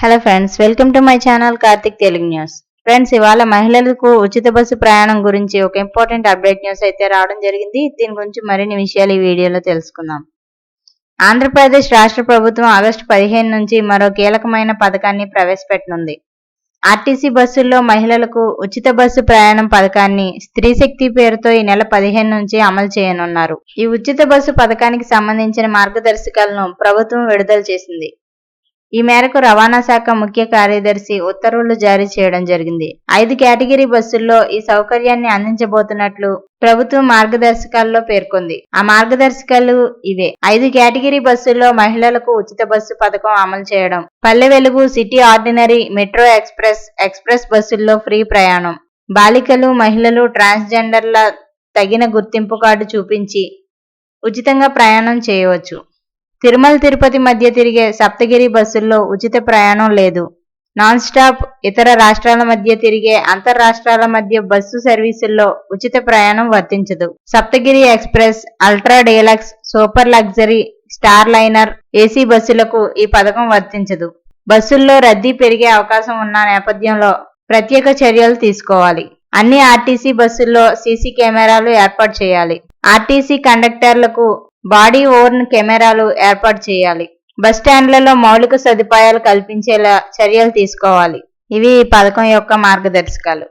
Hello friends welcome to my channel Karthik Telugu news friends ఇవాళ మహిళలకు ఉచిత bus ప్రయాణం గురించి ఒక ఇంపార్టెంట్ అప్డేట్ న్యూస్ అయితే రావడం జరిగింది. దీని గురించి మరిన్ని విషయాలు ఈ వీడియోలో తెలుసుకుందాం. ఆంధ్రప్రదేశ్ రాష్ట్ర ప్రభుత్వం ఆగస్టు పదిహేను నుంచి మరో కీలకమైన పథకాన్ని ప్రవేశపెట్టనుంది. ఆర్టీసీ బస్సుల్లో మహిళలకు ఉచిత బస్సు ప్రయాణం పథకాన్ని స్త్రీ శక్తి పేరుతో ఈ నెల పదిహేను నుంచి అమలు చేయనున్నారు. ఈ ఉచిత బస్సు పథకానికి సంబంధించిన మార్గదర్శకాలను ప్రభుత్వం విడుదల చేసింది. ఈ మేరకు రవాణా శాఖ ముఖ్య కార్యదర్శి ఉత్తర్వులు జారీ చేయడం జరిగింది. ఐదు కేటగిరీ బస్సుల్లో ఈ సౌకర్యాన్ని అందించబోతున్నట్లు ప్రభుత్వం మార్గదర్శకాల్లో పేర్కొంది. ఆ మార్గదర్శకాలు ఇవే. ఐదు కేటగిరీ బస్సుల్లో మహిళలకు ఉచిత బస్సు పథకం అమలు చేయడం. Palle Velugu city ordinary metro express express బస్సుల్లో ఫ్రీ ప్రయాణం. బాలికలు మహిళలు ట్రాన్స్జెండర్ల తగిన గుర్తింపు కార్డు చూపించి ఉచితంగా ప్రయాణం చేయవచ్చు. తిరుమల తిరుపతి మధ్య తిరిగే సప్తగిరి బస్సుల్లో ఉచిత ప్రయాణం లేదు. నాన్ స్టాప్ ఇతర రాష్ట్రాల మధ్య తిరిగే అంతర్రాష్ట్రాల మధ్య బస్సు సర్వీసుల్లో ఉచిత ప్రయాణం వర్తించదు. Saptagiri express ultra deluxe super luxury star liner AC బస్సులకు ఈ పథకం వర్తించదు. బస్సుల్లో రద్దీ పెరిగే అవకాశం ఉన్న నేపథ్యంలో ప్రత్యేక చర్యలు తీసుకోవాలి. అన్ని ఆర్టీసీ బస్సుల్లో సీసీ కెమెరాలు ఏర్పాటు చేయాలి. ఆర్టీసీ కండక్టర్లకు బాడీ ఓర్న్ కెమెరాలు ఏర్పాటు చేయాలి. బస్టాండ్లలో మౌలిక సదుపాయాలు కల్పించేలా చర్యలు తీసుకోవాలి. ఇవి ఈ పథకం యొక్క మార్గదర్శకాలు.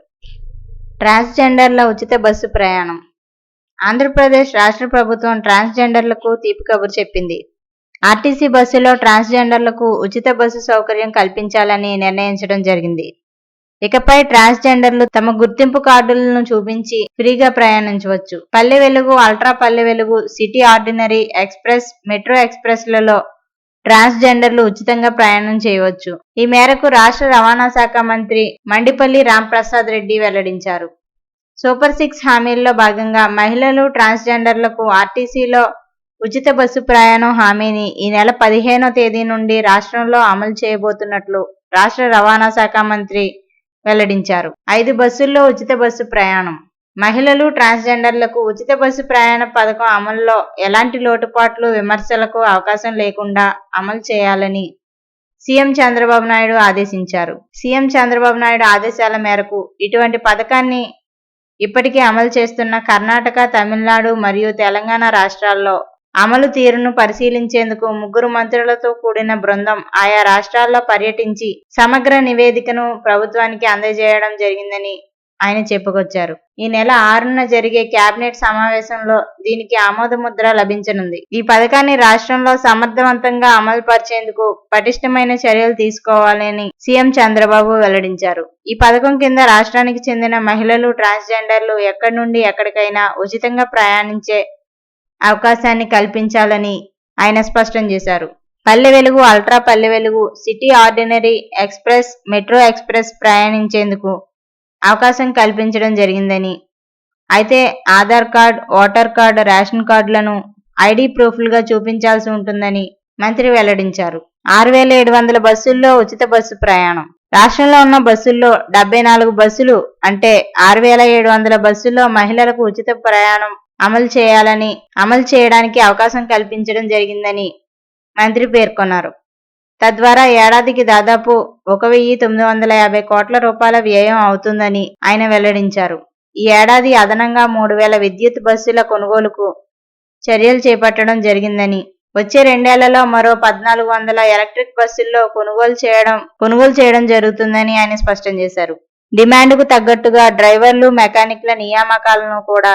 ట్రాన్స్జెండర్ల ఉచిత బస్సు ప్రయాణం. ఆంధ్రప్రదేశ్ రాష్ట్ర ప్రభుత్వం ట్రాన్స్జెండర్లకు తీపి కబురు చెప్పింది. ఆర్టీసీ బస్సులో ట్రాన్స్జెండర్లకు ఉచిత బస్సు సౌకర్యం కల్పించాలని నిర్ణయించడం జరిగింది. ఇకపై ట్రాన్స్జెండర్లు తమ గుర్తింపు కార్డులను చూపించి ఫ్రీగా ప్రయాణించవచ్చు. పల్లె Velugu ultra Palle Velugu city ordinary express metro ఎక్స్ప్రెస్లలో ట్రాన్స్జెండర్లు ఉచితంగా ప్రయాణం చేయవచ్చు. ఈ మేరకు రాష్ట్ర రవాణా శాఖ మంత్రి మండిపల్లి రాంప్రసాద్ రెడ్డి వెల్లడించారు. సూపర్ సిక్స్ హామీల్లో భాగంగా మహిళలు ట్రాన్స్జెండర్లకు ఆర్టీసీలో ఉచిత బస్సు ప్రయాణం హామీని ఈ నెల పదిహేనో తేదీ నుండి రాష్ట్రంలో అమలు చేయబోతున్నట్లు రాష్ట్ర రవాణా శాఖ మంత్రి వెల్లడించారు. ఐదు బస్సుల్లో ఉచిత బస్సు ప్రయాణం. మహిళలు ట్రాన్స్జెండర్లకు ఉచిత బస్సు ప్రయాణ పథకం అమలులో ఎలాంటి లోటుపాట్లు విమర్శలకు అవకాశం లేకుండా అమలు చేయాలని సీఎం చంద్రబాబు నాయుడు ఆదేశించారు. సీఎం చంద్రబాబు నాయుడు ఆదేశాల మేరకు ఇటువంటి పథకాన్ని ఇప్పటికే అమలు చేస్తున్న కర్ణాటక తమిళనాడు మరియు తెలంగాణ రాష్ట్రాల్లో అమలు తీరును పరిశీలించేందుకు ముగ్గురు మంత్రులతో కూడిన బృందం ఆయా రాష్ట్రాల్లో పర్యటించి సమగ్ర నివేదికను ప్రభుత్వానికి అందజేయడం జరిగిందని ఆయన చెప్పుకొచ్చారు. ఈ నెల ఆరున జరిగే కేబినెట్ సమావేశంలో దీనికి ఆమోద ముద్ర లభించనుంది. ఈ పథకాన్ని రాష్ట్రంలో సమర్థవంతంగా అమలు పరిచేందుకు పటిష్టమైన చర్యలు తీసుకోవాలని సీఎం చంద్రబాబు వెల్లడించారు. ఈ పథకం కింద రాష్ట్రానికి చెందిన మహిళలు ట్రాన్స్జెండర్లు ఎక్కడి నుండి ఎక్కడికైనా ఉచితంగా ప్రయాణించే అవకాశాన్ని కల్పించాలని ఆయన స్పష్టం చేశారు. పల్లె Velugu ultra Palle Velugu city ordinary express metro express ప్రయాణించేందుకు అవకాశం కల్పించడం జరిగిందని. అయితే Aadhaar card voter card ration కార్డులను ఐడి ప్రూఫ్లుగా చూపించాల్సి ఉంటుందని మంత్రి వెల్లడించారు. ఆరు వేల ఏడు వందల బస్సుల్లో ఉచిత బస్సు ప్రయాణం. రాష్ట్రంలో ఉన్న బస్సుల్లో డెబ్బై నాలుగు బస్సులు అంటే ఆరు వేల ఏడు వందల బస్సుల్లో మహిళలకు ఉచిత ప్రయాణం అమలు చేయాలని అమలు చేయడానికి అవకాశం కల్పించడం జరిగిందని మంత్రి పేర్కొన్నారు. తద్వారా ఏడాదికి దాదాపు ఒక వెయ్యి తొమ్మిది వందల యాభై కోట్ల రూపాయల వ్యయం అవుతుందని ఆయన వెల్లడించారు. ఈ ఏడాది అదనంగా మూడు వేల విద్యుత్ బస్సుల కొనుగోలుకు చర్యలు చేపట్టడం జరిగిందని వచ్చే రెండేళ్ళలో మరో పద్నాలుగు వందల ఎలక్ట్రిక్ బస్సుల్లో కొనుగోలు చేయడం కొనుగోలు చేయడం జరుగుతుందని ఆయన స్పష్టం చేశారు. డిమాండ్కు తగ్గట్టుగా డ్రైవర్లు మెకానిక్ల నియామకాలను కూడా